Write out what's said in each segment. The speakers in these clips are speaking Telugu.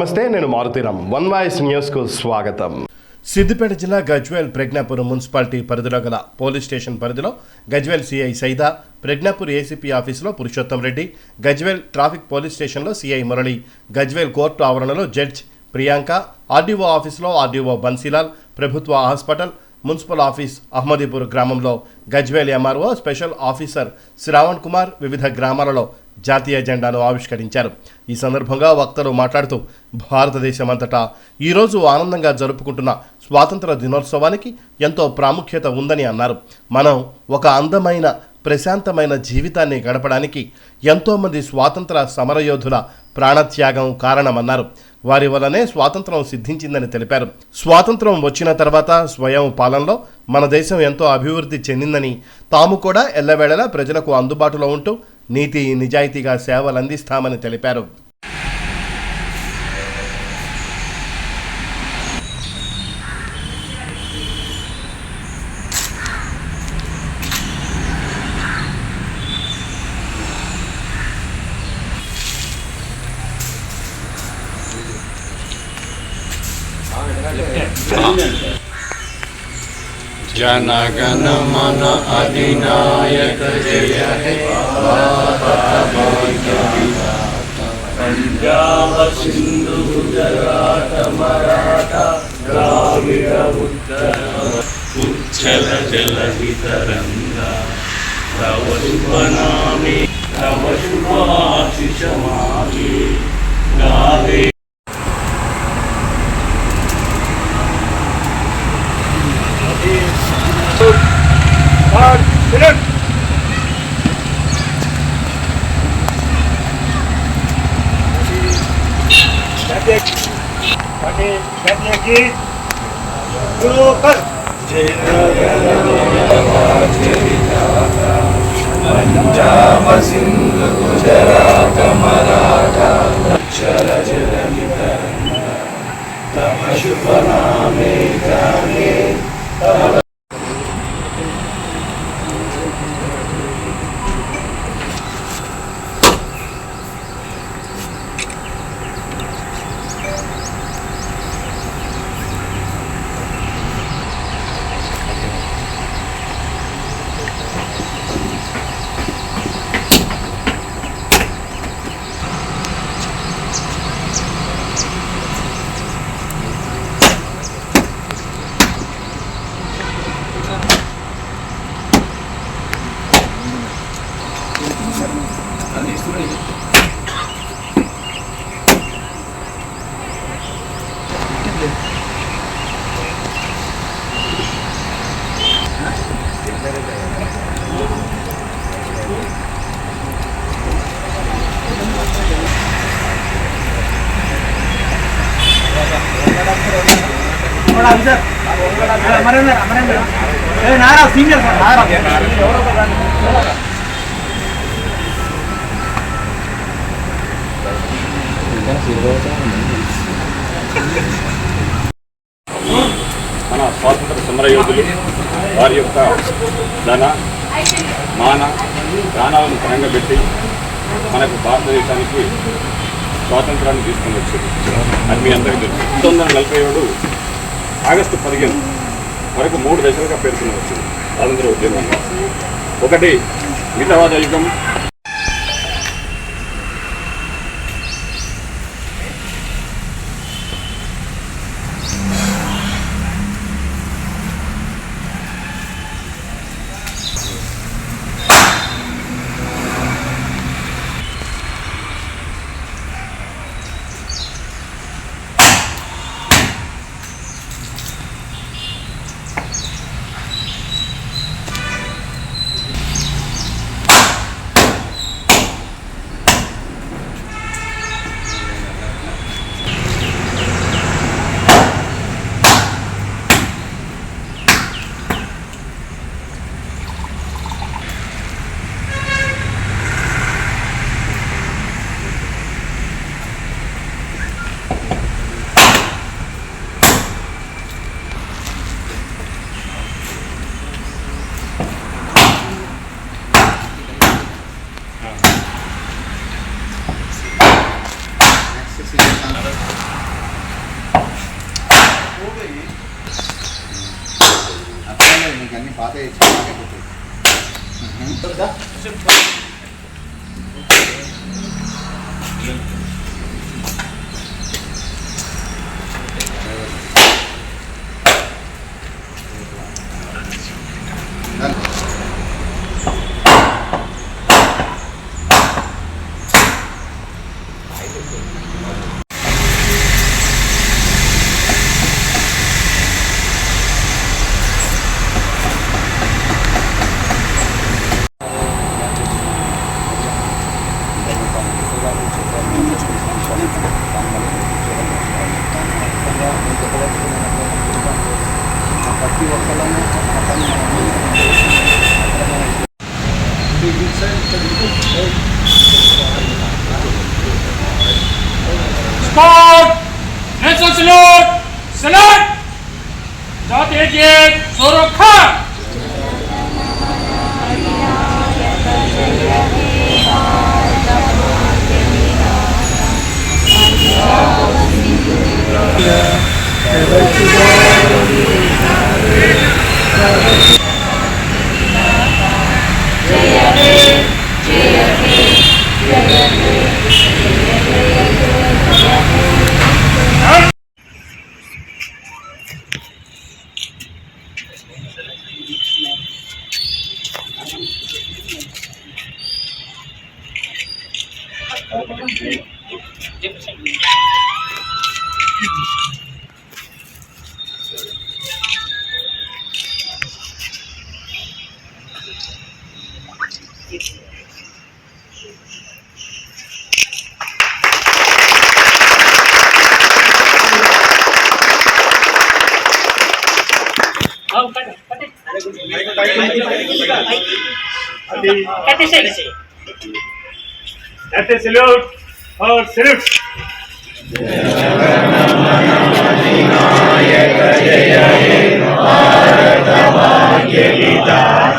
నమస్తే నేను మారుతీరామ్ వన్ వాయిస్ న్యూస్కు స్వాగతం. సిద్దిపేట జిల్లా గజ్వేల్ ప్రజ్ఞాపూర్ మున్సిపాలిటీ పరిధిలో గల పోలీస్ స్టేషన్ పరిధిలో గజ్వేల్ సిఐ సైదా ప్రజ్ఞాపూర్ ఏసీపీ ఆఫీసులో పురుషోత్తం రెడ్డి గజ్వేల్ ట్రాఫిక్ పోలీస్ స్టేషన్లో సిఐ మురళి గజ్వేల్ కోర్టు ఆవరణలో జడ్జ్ ప్రియాంక ఆర్డీఓ ఆఫీసులో ఆర్డీఓ బన్సీలాల్ ప్రభుత్వ హాస్పిటల్ మున్సిపల్ ఆఫీస్ అహ్మదీపూర్ గ్రామంలో Gajwel MRO special officer Shravan Kumar వివిధ గ్రామాలలో జాతీయ జెండాను ఆవిష్కరించారు. ఈ సందర్భంగా వక్తలు మాట్లాడుతూ భారతదేశం అంతటా ఈరోజు ఆనందంగా జరుపుకుంటున్న స్వాతంత్ర దినోత్సవానికి ఎంతో ప్రాముఖ్యత ఉందని అన్నారు. మనం ఒక అందమైన ప్రశాంతమైన జీవితాన్ని గడపడానికి ఎంతోమంది స్వాతంత్ర సమరయోధుల ప్రాణత్యాగం కారణమన్నారు. వారి వల్లనే స్వాతంత్రం సిద్ధించిందని తెలిపారు. స్వాతంత్రం వచ్చిన తర్వాత స్వయం పాలనలో మన దేశం ఎంతో అభివృద్ధి చెందిందని తాము కూడా ఎల్లవేళలా ప్రజలకు అందుబాటులో ఉంటూ నీతి నిజాయితీగా సేవలందిస్తామని తెలిపారు. जनगण मन अधिनायक जय हे पंजाब सिंधु गुजरात मराठा द्राविड उत्तर उच्छल जलहि तरंगा तव शुभ नामे तव शुभाशिष मागे गावे के गुरु कर पंजाब सिंध गुजरात मराठा अक्षर तम शुभ नामे गाने நாராவ் சீனியர் சார் நாராவ் எவ்வளோ మన స్వాతంత్ర సమరయోధులు వారి యొక్క ధన మాన ప్రాణాలను పరంగా పెట్టి మనకు భారతదేశానికి స్వాతంత్రాన్ని తీసుకొని వచ్చింది అది మీ అందరికీ తెలుసు. పంతొమ్మిది వందల నలభై ఏడు ఆగస్టు పదిహేను వరకు మూడు దశలుగా పేర్కొని వచ్చింది స్వాతంత్ర ఉద్యమంగా ఒకటి మితవాద యుగం Pati, sa pati puti. Mhm. Talaga? Kasi કોટ નેશનલ સલોટ સલોટ જાત એક એક સોરો ખા कहते सल्यूट और सल्यूट जय जय भारत भाग्य गीता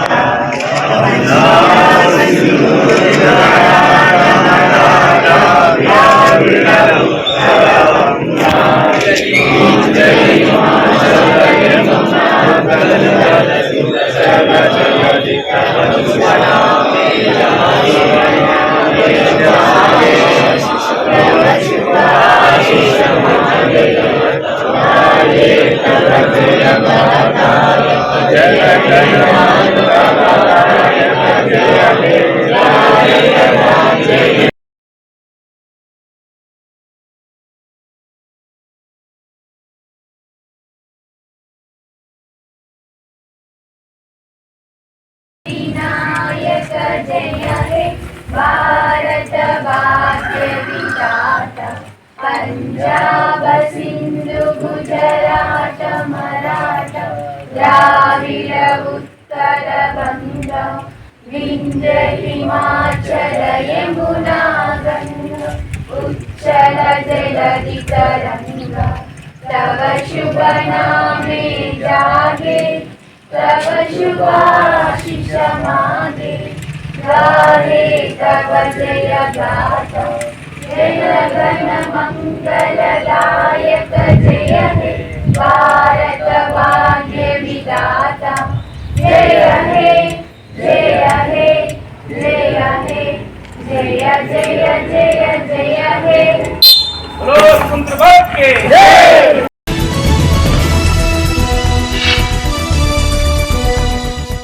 पंजाब सिंधु गुजरात मराठा द्राविड उत्तर बंग विंध्य हिमाचल यमुना गंगा उच्चल जलधि तरंगा तव शुभ नामे जागे तव शुभाशिष मागे गाहे तव जय गाथा जगन्मङ्गलदायक जय हे भारतभाग्य